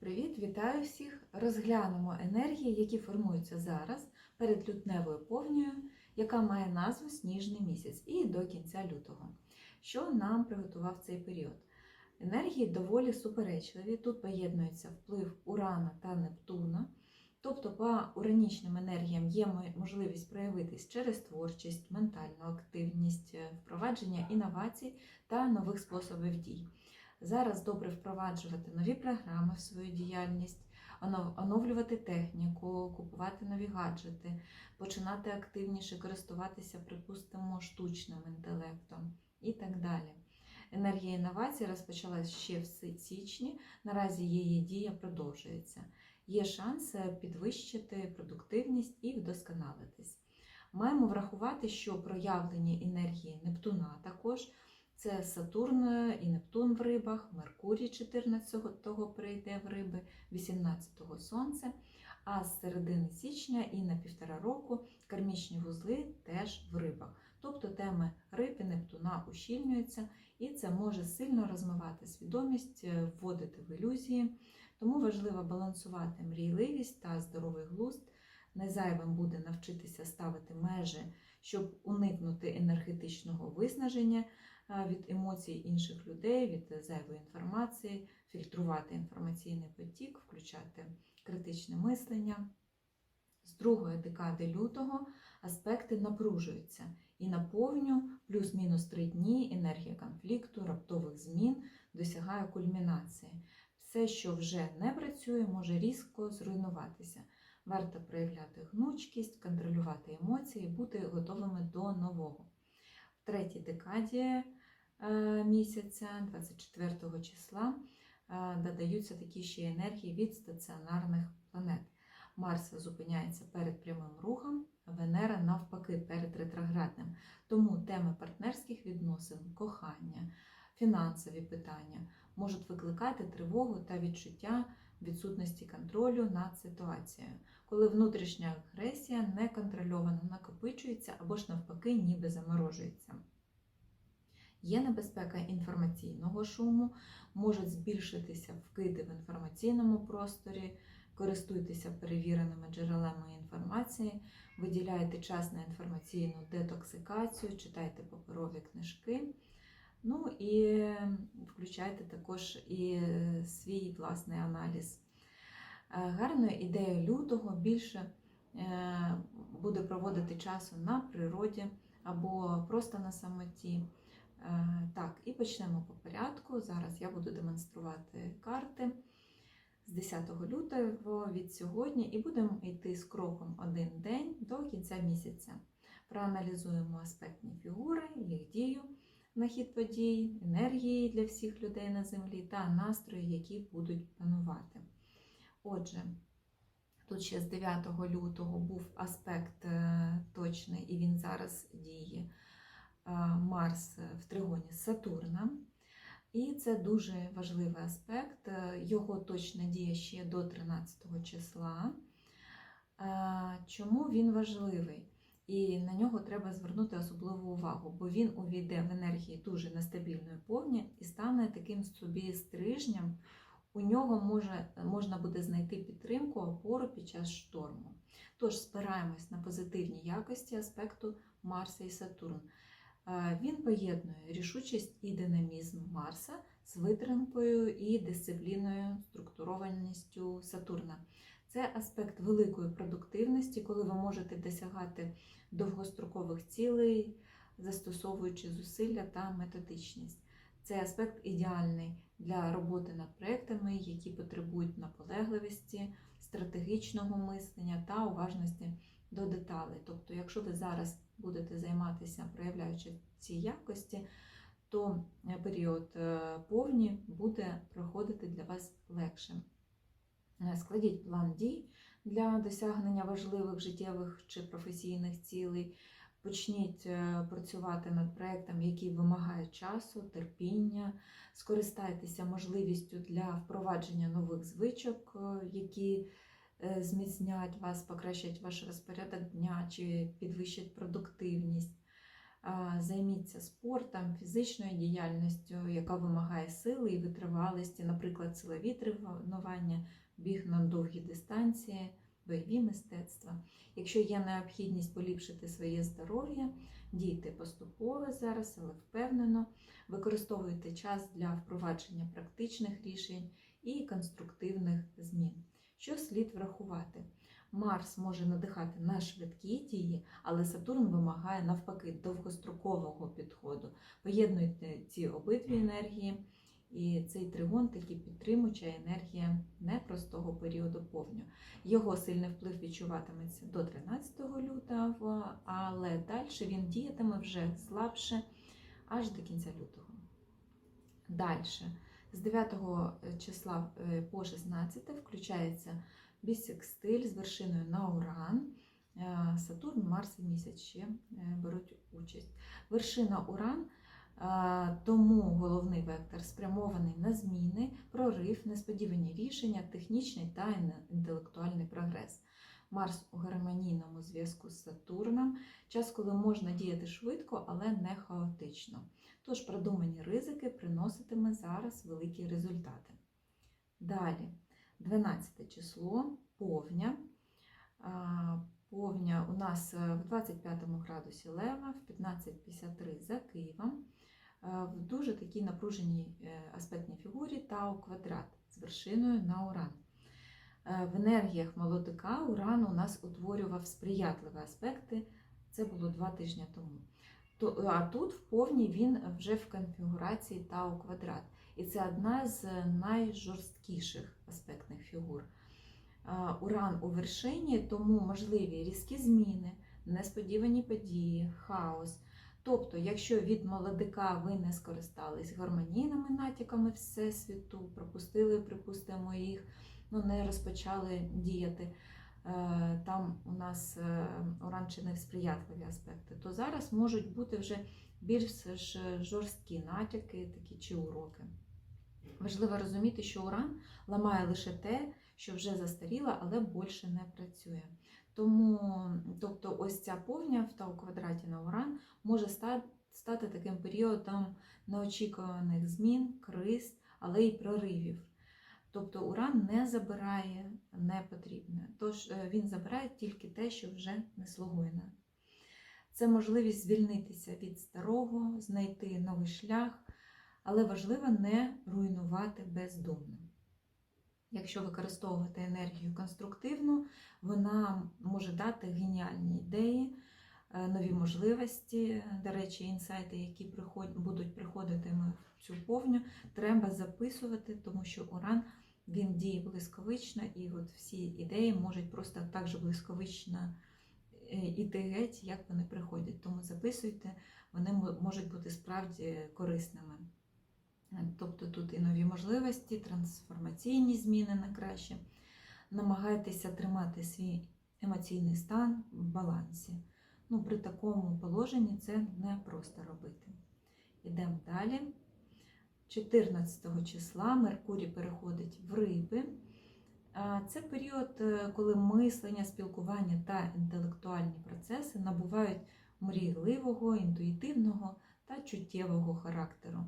Привіт, вітаю всіх! Розглянемо енергії, які формуються зараз перед лютневою повнею, яка має назву Сніжний місяць, і до кінця лютого. Що нам приготував цей період? Енергії доволі суперечливі. Тут поєднується вплив Урана та Нептуна. Тобто, по уранічним енергіям є можливість проявитись через творчість, ментальну активність, впровадження інновацій та нових способів дій. Зараз добре впроваджувати нові програми в свою діяльність, оновлювати техніку, купувати нові гаджети, починати активніше користуватися, припустимо, штучним інтелектом і так далі. Енергія інновацій розпочалась ще в січні, наразі її дія продовжується. Є шанс підвищити продуктивність і вдосконалитись. Маємо врахувати, що проявлені енергії Нептуна також. Це Сатурн і Нептун в рибах, Меркурій 14-го прийде в риби, 18-го Сонце, а з середини січня і на півтора року кармічні вузли теж в рибах. Тобто теми риб і Нептуна ущільнюються, і це може сильно розмивати свідомість, вводити в ілюзії. Тому важливо балансувати мрійливість та здоровий глузд. Незайвим буде навчитися ставити межі, щоб уникнути енергетичного виснаження від емоцій інших людей, від зайвої інформації, фільтрувати інформаційний потік, включати критичне мислення. З другої декади лютого аспекти напружуються і на повню плюс-мінус три дні енергія конфлікту, раптових змін досягає кульмінації. Все, що вже не працює, може різко зруйнуватися. Варто проявляти гнучкість, контролювати емоції, бути готовими до нового. В третій декаді місяця, 24 числа, додаються такі ще енергії від стаціонарних планет. Марс зупиняється перед прямим рухом, Венера навпаки перед ретроградним. Тому теми партнерських відносин, кохання, фінансові питання можуть викликати тривогу та відчуття відсутності контролю над ситуацією, коли внутрішня агресія неконтрольовано накопичується або ж навпаки, ніби заморожується. Є небезпека інформаційного шуму, можуть збільшитися вкиди в інформаційному просторі, користуйтеся перевіреними джерелами інформації, виділяйте час на інформаційну детоксикацію, читайте паперові книжки. Ну і включайте також і свій власний аналіз. Гарною ідеєю лютого більше е, буде проводити часу на природі або просто на самоті. Е, так, і почнемо по порядку. Зараз я буду демонструвати карти з 10 лютого від сьогодні, і будемо йти з кроком один день до кінця місяця. Проаналізуємо аспектні фігури, їх дію на хід подій, енергії для всіх людей на землі та настрої, які будуть панувати. Отже, тут ще з 9 лютого був аспект е, точний, і він зараз діє. Марс в тригоні з Сатурном. І це дуже важливий аспект. Його точна дія ще до 13 числа. Чому він важливий? І на нього треба звернути особливу увагу, бо він увійде в енергії дуже нестабільної повні і стане таким собі стрижням. У нього може, можна буде знайти підтримку, опору під час шторму. Тож спираємось на позитивні якості аспекту Марса і Сатурн. Він поєднує рішучість і динамізм Марса з витримкою і дисципліною, структурованістю Сатурна. Це аспект великої продуктивності, коли ви можете досягати довгострокових цілей, застосовуючи зусилля та методичність. Цей аспект ідеальний для роботи над проектами, які потребують наполегливості, стратегічного мислення та уважності до деталей. Тобто, якщо ви зараз будете займатися, проявляючи ці якості, то е, період е, повні буде проходити для вас легше. Е, складіть план дій для досягнення важливих життєвих чи професійних цілей. Почніть працювати над проєктом, який вимагає часу, терпіння, скористайтеся можливістю для впровадження нових звичок, які зміцнять вас, покращать ваш розпорядок дня чи підвищать продуктивність. Займіться спортом, фізичною діяльністю, яка вимагає сили і витривалості, наприклад, силові тренування, біг на довгі дистанції, бойові мистецтва. Якщо є необхідність поліпшити своє здоров'я, дійте поступово зараз, але впевнено, використовуйте час для впровадження практичних рішень і конструктивних змін. Що слід врахувати? Марс може надихати на швидкі дії, але Сатурн вимагає навпаки довгострокового підходу. Поєднуйте ці обидві енергії, і цей тригон таки підтримуюча енергія непростого періоду повню. Його сильний вплив відчуватиметься до 13 лютого, але далі він діятиме вже слабше аж до кінця лютого. Далі, з 9 числа е, по 16 включається бісекстиль з вершиною на Уран. Е, Сатурн, Марс і місяць ще е, беруть участь. Вершина Уран, е, тому головний вектор спрямований на зміни, прорив, несподівані рішення, технічний та інтелектуальний прогрес. Марс у гармонійному зв'язку з Сатурном, час, коли можна діяти швидко, але не хаотично. Тож продумані ризики приноситиме зараз великі результати. Далі, 12 число, повня. Повня у нас е, в 25 градусі Лева, в 15.53 за Києвом, е, в дуже такій напруженій е, аспектній фігурі Тау квадрат з вершиною на Уран. В енергіях молодика Уран у нас утворював сприятливі аспекти. Це було два тижні тому. А тут в повній він вже в конфігурації Тау квадрат. І це одна з найжорсткіших аспектних фігур. Уран у вершині, тому можливі різкі зміни, несподівані події, хаос. Тобто, якщо від молодика ви не скористались гармонійними натяками Всесвіту, пропустили, припустимо, їх, ну не розпочали діяти, е, там у нас е, уран чинив сприятливі аспекти, то зараз можуть бути вже більш жорсткі натяки такі чи уроки. Важливо розуміти, що уран ламає лише те, що вже застаріло, але більше не працює. Тому, тобто, ось ця повня в тау квадраті на уран може стати таким періодом неочікуваних змін, криз, але й проривів. Тобто уран не забирає непотрібне, тож е, він забирає тільки те, що вже не слугує нам. Це можливість звільнитися від старого, знайти новий шлях, але важливо не руйнувати бездумно. Якщо використовувати енергію конструктивно, вона може дати геніальні ідеї, е, нові можливості. До речі, інсайти, які приход- будуть приходити в цю повню, треба записувати, тому що уран він діє блискавично, і от всі ідеї можуть просто так же блискавично е, іти геть, як вони приходять. Тому записуйте, вони можуть бути справді корисними. Тобто тут і нові можливості, трансформаційні зміни на краще. Намагайтеся тримати свій емоційний стан в балансі. Ну, при такому положенні це не просто робити. Йдемо далі. 14 числа Меркурій переходить в риби. Це період, е, коли мислення, спілкування та інтелектуальні процеси набувають мрійливого, інтуїтивного та чуттєвого характеру.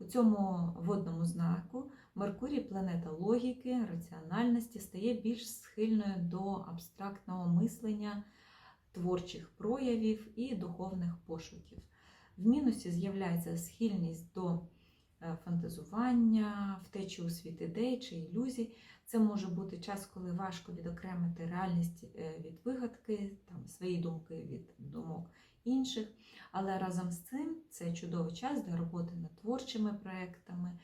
У цьому водному знаку Меркурій, планета логіки, раціональності, стає більш схильною до абстрактного мислення, творчих проявів і духовних пошуків. В мінусі з'являється схильність до е, фантазування, втечі у світ ідей чи ілюзій. Це може бути час, коли важко відокремити реальність е, від вигадки, там, свої думки від думок інших. Але разом з цим це чудовий час для роботи над творчими проектами,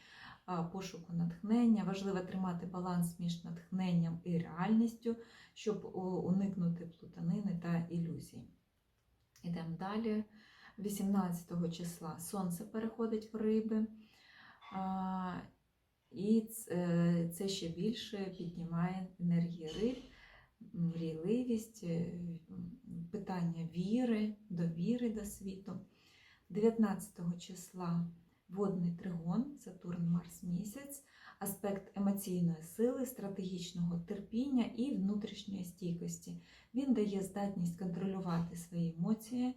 пошуку натхнення. Важливо тримати баланс між натхненням і реальністю, щоб уникнути плутанини та ілюзій. Ідемо далі. 18 числа Сонце переходить в риби. І е, це ще більше піднімає енергії риб, мрійливість, е, питання віри, довіри до світу. 19 числа водний тригон, Сатурн, Марс місяць, аспект емоційної сили, стратегічного терпіння і внутрішньої стійкості. Він дає здатність контролювати свої емоції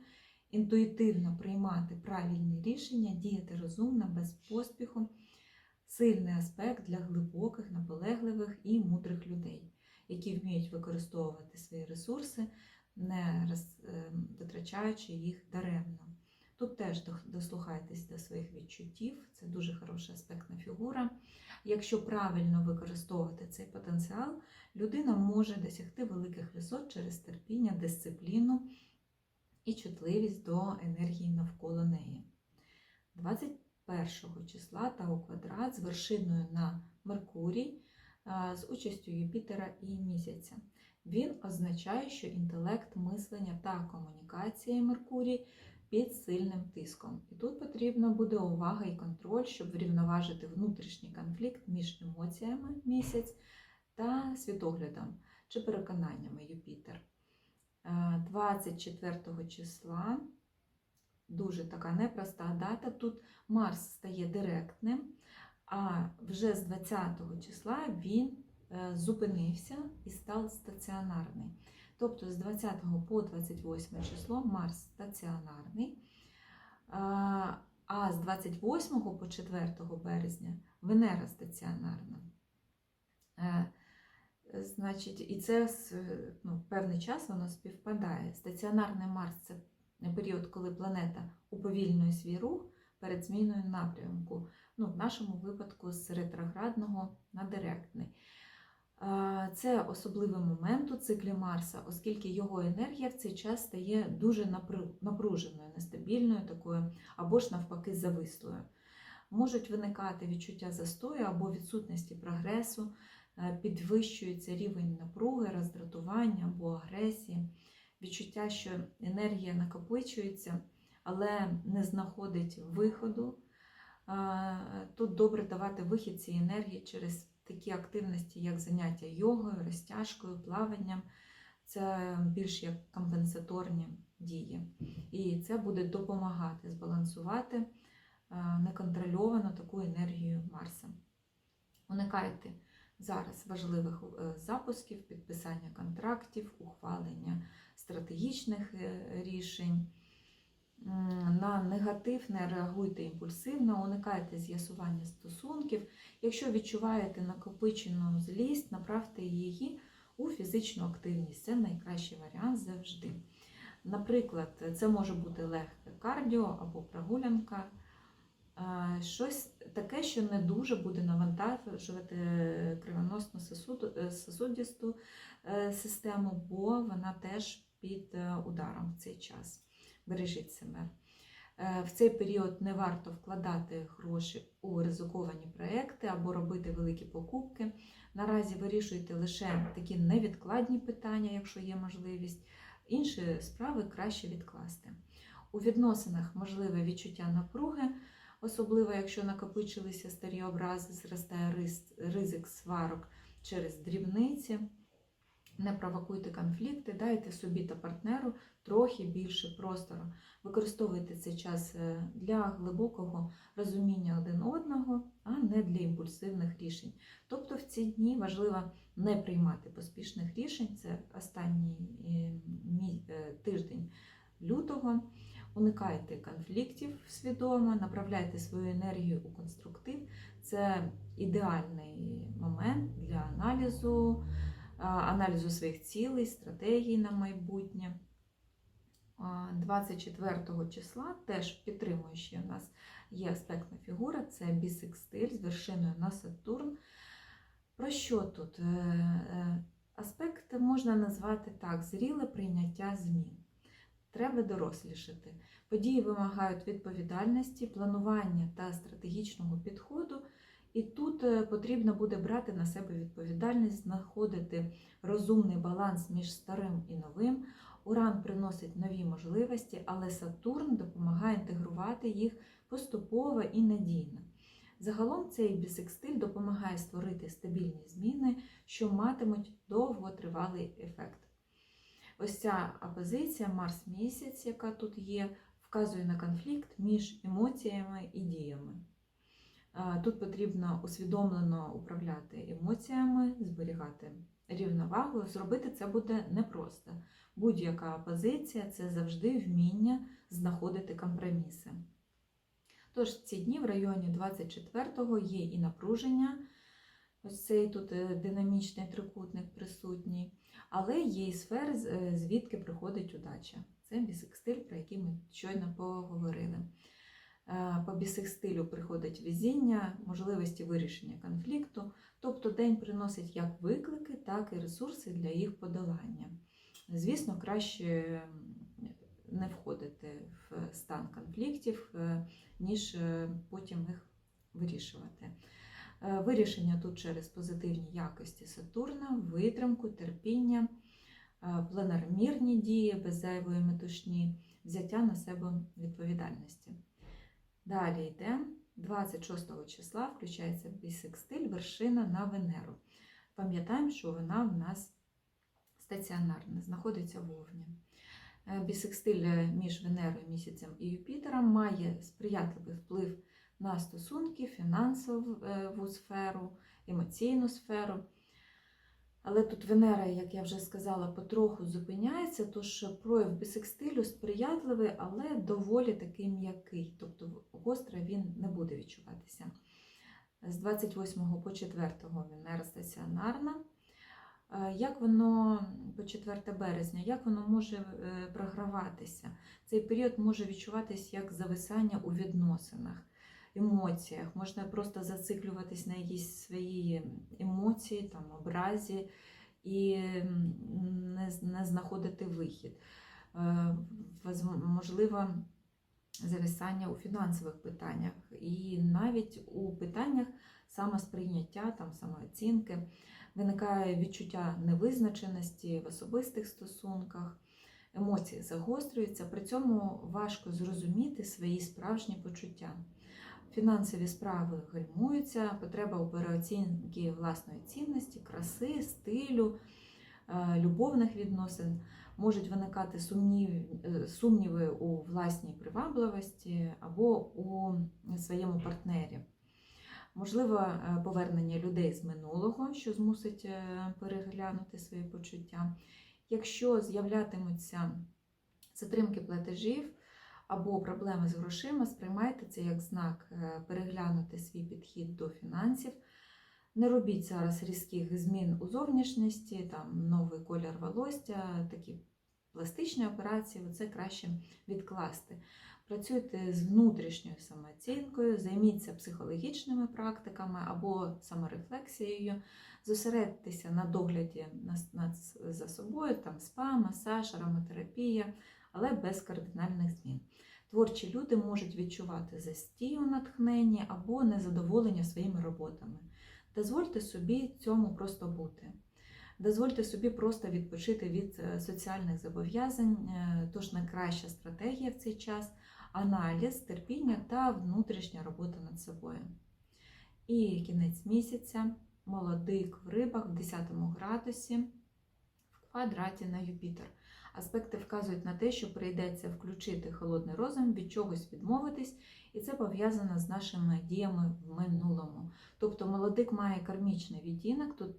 інтуїтивно приймати правильні рішення, діяти розумно, без поспіху. Сильний аспект для глибоких, наполегливих і мудрих людей, які вміють використовувати свої ресурси, не е, витрачаючи їх даремно. Тут теж дослухайтесь до своїх відчуттів, це дуже хороша аспектна фігура. Якщо правильно використовувати цей потенціал, людина може досягти великих висот через терпіння, дисципліну і чутливість до енергії навколо неї. 21 числа Тау квадрат з вершиною на Меркурій з участю Юпітера і місяця. Він означає, що інтелект мислення та комунікація Меркурій під сильним тиском. І тут потрібна буде увага і контроль, щоб врівноважити внутрішній конфлікт між емоціями місяць та світоглядом чи переконаннями Юпітер. Е, 24 числа дуже така непроста дата. Тут Марс стає директним, а вже з 20 числа він е, зупинився і став стаціонарний. Тобто з 20 по 28 число Марс стаціонарний, а а з 28 по 4 березня Венера стаціонарна. Е, Значить, і це ну, певний час воно співпадає. Стаціонарний Марс це період, коли планета уповільнює свій рух перед зміною напрямку. Ну, в нашому випадку з ретроградного на директний. Це особливий момент у циклі Марса, оскільки його енергія в цей час стає дуже напруженою, нестабільною такою, або ж навпаки завислою. Можуть виникати відчуття застою або відсутності прогресу, е, підвищується рівень напруги, роздратування або агресії, відчуття, що енергія накопичується, але не знаходить виходу. Тут добре давати вихід цієї енергії через такі активності, як заняття йогою, розтяжкою, плаванням. Це більш як компенсаторні дії. І це буде допомагати збалансувати неконтрольовану таку енергію Марса. Уникайте зараз важливих е, запусків, підписання контрактів, ухвалення стратегічних е, рішень. На негатив не реагуйте імпульсивно, уникайте з'ясування стосунків. Якщо відчуваєте накопичену злість, направте її у фізичну активність. Це найкращий варіант завжди. Наприклад, це може бути легке кардіо або прогулянка, щось таке, що не дуже буде навантажувати кровоносну сосуду- е, е, систему, бо вона теж під е, ударом в цей час. Бережіть себе. Е, В цей період не варто вкладати гроші у ризиковані проекти або робити великі покупки. Наразі вирішуйте лише такі невідкладні питання, якщо є можливість. Інші справи краще відкласти. У відносинах можливе відчуття напруги, особливо якщо накопичилися старі образи, зростає ризик сварок через дрібниці. Не провокуйте конфлікти, дайте собі та партнеру трохи більше простору. Використовуйте цей час е, для глибокого розуміння один одного, а не для імпульсивних рішень. Тобто в ці дні важливо не приймати поспішних рішень. Це останній е, е, тиждень лютого. Уникайте конфліктів свідомо, направляйте свою енергію у конструктив. Це ідеальний момент для аналізу, аналізу своїх цілей, стратегій на майбутнє. 24 числа теж підтримує ще у нас є аспектна фігура, це бісекстиль з вершиною на Сатурн. Про що тут? Е, е, Аспект можна назвати так: зріле прийняття змін. Треба дорослішати. Події вимагають відповідальності, планування та стратегічного підходу. І тут е, потрібно буде брати на себе відповідальність, знаходити розумний баланс між старим і новим. Уран приносить нові можливості, але Сатурн допомагає інтегрувати їх поступово і надійно. Загалом цей бісекстиль допомагає створити стабільні зміни, що матимуть довготривалий ефект. Ось ця опозиція Марс-місяць, яка тут є, вказує на конфлікт між емоціями і діями. Тут потрібно усвідомлено управляти емоціями, зберігати рівновагу. Зробити це буде непросто. Будь-яка позиція це завжди вміння знаходити компроміси. Тож ці дні в районі 24-го є і напруження, ось цей тут е, динамічний трикутник присутній, але є і сфери, е, звідки приходить удача. Це бісекстиль, про який ми щойно поговорили. Е, По бісекстилю приходить везіння, можливості вирішення конфлікту, тобто день приносить як виклики, так і ресурси для їх подолання. Звісно, краще не входити в стан конфліктів, е, ніж е, потім їх вирішувати. Вирішення тут через позитивні якості Сатурна, витримку, терпіння, пленармірні дії без зайвої метушні, взяття на себе відповідальності. Далі йде 26 числа, включається бісекстиль, вершина на Венеру. Пам'ятаємо, що вона в нас стаціонарна, знаходиться в Овні. Е, Бісекстиль е, між Венерою, місяцем і Юпітером має сприятливий вплив на стосунки, фінансову сферу, емоційну сферу. Але тут Венера, як я вже сказала, потроху зупиняється, тож прояв бісекстилю сприятливий, але доволі такий м'який, тобто гостро він не буде відчуватися. З 28 по 4 Венера стаціонарна. Е, Як воно по 4 березня, як воно може е, програватися? Цей період може відчуватись як зависання у відносинах, емоціях. Можна просто зациклюватись на якісь свої емоції, там, образі і не, не знаходити вихід. Е, Можливо, зависання у фінансових питаннях і навіть у питаннях самосприйняття, там, самооцінки виникає відчуття невизначеності в особистих стосунках, емоції загострюються, при цьому важко зрозуміти свої справжні почуття. Фінансові справи гальмуються, потреба у переоцінки власної цінності, краси, стилю, е, любовних відносин. Можуть виникати е, сумніви у власній привабливості або у своєму партнері. Можливо, е, повернення людей з минулого, що змусить переглянути свої почуття. Якщо з'являтимуться затримки платежів або проблеми з грошима, сприймайте це як знак е, переглянути свій підхід до фінансів. Не робіть зараз різких змін у зовнішності, там новий колір волосся, такі пластичні операції, це краще відкласти. Працюйте з внутрішньою самооцінкою, займіться психологічними практиками або саморефлексією, зосередьтеся на догляді за собою, там спа, масаж, ароматерапія, але без кардинальних змін. Творчі люди можуть відчувати застій у натхненні або незадоволення своїми роботами. Дозвольте собі цьому просто бути. Дозвольте собі просто відпочити від е, соціальних зобов'язань, е, тож найкраща стратегія в цей час аналіз, терпіння та внутрішня робота над собою. І кінець місяця, молодик в рибах в 10 градусі в квадраті на Юпітер. Аспекти вказують на те, що прийдеться включити холодний розум, від чогось відмовитись, і це пов'язано з нашими діями в минулому. Тобто молодик має кармічний відтінок, тут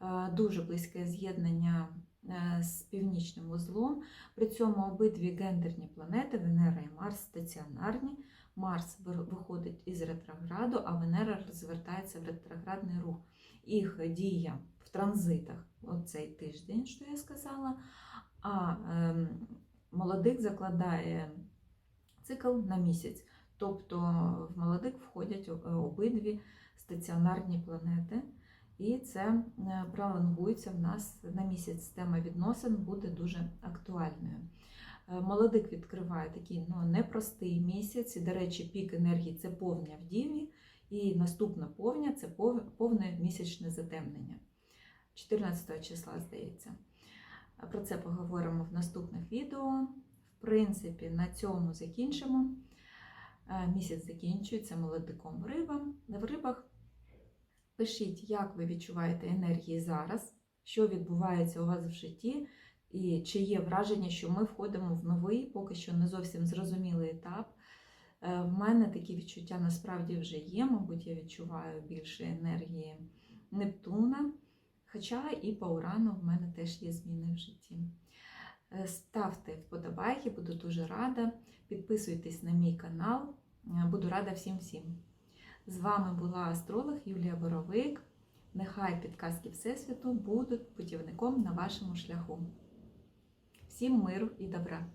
е, дуже близьке з'єднання е, з північним вузлом. При цьому обидві гендерні планети Венера і Марс стаціонарні. Марс виходить із ретрограду, а Венера розвертається в ретроградний рух. Їх дія в транзитах оцей тиждень, що я сказала. А ем, молодик закладає цикл на місяць. Тобто в молодик входять е, обидві стаціонарні планети, і це е, пролонгується в нас на місяць. Тема відносин буде дуже актуальною. Е, Молодик відкриває такий ну, непростий місяць. І, до речі, пік енергії це повня в Діві, і наступна повня це повне місячне затемнення. 14 числа, здається. Про це поговоримо в наступних відео. В принципі, на цьому закінчимо. Е, Місяць закінчується молодиком рибам. В рибах пишіть, як ви відчуваєте енергії зараз, що відбувається у вас в житті, і чи є враження, що ми входимо в новий, поки що не зовсім зрозумілий етап. Е, В мене такі відчуття насправді вже є, мабуть, я відчуваю більше енергії Нептуна. Хоча і по урану в мене теж є зміни в житті. Е, Ставте вподобайки, буду дуже рада. Підписуйтесь на мій канал, Е, буду рада всім всім. З вами була астролог Юлія Боровик. Нехай підказки Всесвіту будуть путівником на вашому шляху. Всім миру і добра!